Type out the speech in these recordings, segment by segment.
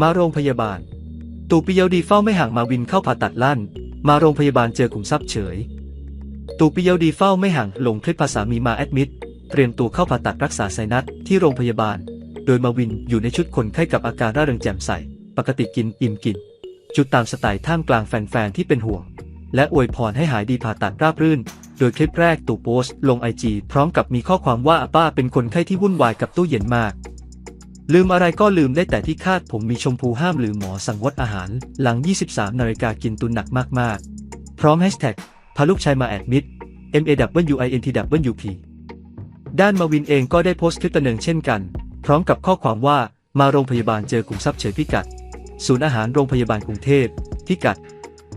มาโรงพยาบาล ตู่ปิยดีเฝ้าไม่ห่างมาวินเข้าผ่าตัดลั่น มาโรงพยาบาลเจอขุมทรัพย์เฉย ตู่ปิยดีเฝ้าไม่ห่างลงคลิปภาษามีมาแอดมิดเตรียมตัวเข้าผ่าตัดรักษาไซนัสที่โรงพยาบาล โดยมาวินอยู่ในชุดคนไข้กับอาการร่าเริงแจ่มใส ปกติกินอิ่มกิน จุดตามสไตล์ท่ามกลางแฟนๆที่เป็นห่วง และอวยพรให้หายดีผ่าตัดราบรื่น โดยคลิปแรกตู่โพสต์ลงไอจีพร้อมกับมีข้อความว่าอาป้าเป็นคนไข้ที่วุ่นวายกับตู้เย็นมาก ลืมอะไรก็ลืมได้แต่ที่คาดผมมีชมพูห้ามลืมหมอสั่งงดอาหาร หลัง 23 นาฬิกากินตุนหนักมากๆ พร้อมแฮชแท็กพาลูกชายมาแอดมิด M A W I N T W P ด้านมาวินเองก็ได้โพสต์คลิปตัวหนึ่งเช่นกัน พร้อมกับข้อความว่ามาโรงพยาบาลเจอกลุ่มทรัพย์เฉยพิกัด ศูนย์อาหารโรงพยาบาลกรุงเทพพิกัด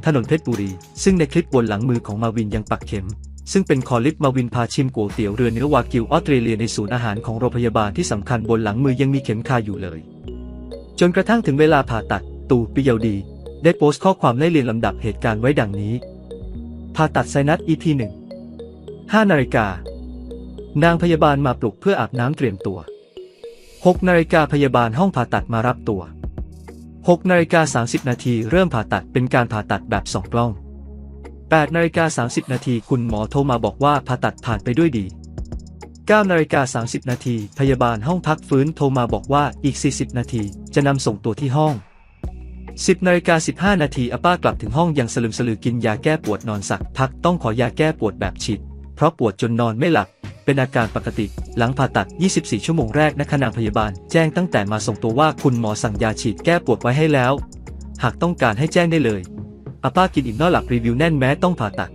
ถนนเพชรบุรี ซึ่งในคลิปบนหลังมือของมาวินยังปักเข็ม ซึ่งเป็นคอลิปมาวินพาชิมก๋วยเตี๋ยวเรือเนื้อวากิวออสเตรเลียในศูนย์อาหารของโรงพยาบาลที่สำคัญบนหลังมือยังมีเข็มคาอยู่เลย จนกระทั่งถึงเวลาผ่าตัด ตูปิยวดี ได้โพสต์ข้อความไล่เรียงลำดับเหตุการณ์ไว้ดังนี้ ผ่าตัดไซนัส EP 1 5นาฬิกานางพยาบาลมาปลุกเพื่ออาบน้ำเตรียมตัว 6 นาฬิกาพยาบาลห้องผ่าตัดมารับตัว 6 นาฬิกา 30 นาทีเริ่มผ่าตัดเป็นการผ่าตัดแบบสองกล้อง 8นาฬิกา30 นาทีคุณหมอโทรมาบอกว่าผ่าตัดผ่านไปด้วยดี 9นาฬิกา30 นาทีพยาบาลห้องพักฟื้นโทรมาบอกว่าอีก 40 นาทีจะนำส่งตัวที่ห้อง 10นาฬิกา15 นาทีอาป้ากลับถึงห้องยังสลึมสลือกินยาแก้ปวดนอนสักพักต้องขอยาแก้ปวดแบบฉีดเพราะปวดจนนอนไม่หลับ เป็นอาการปกติ หลังผ่าตัด 24 ชั่วโมงแรกนักนางพยาบาล แจ้งตั้งแต่มาส่งตัวว่าคุณหมอสั่งยาฉีดแก้ปวดไว้ให้แล้ว หากต้องการให้แจ้งได้เลย ป้ากินอิ่มนอหลับรีวิวแน่นแม้ต้องผ่าตัด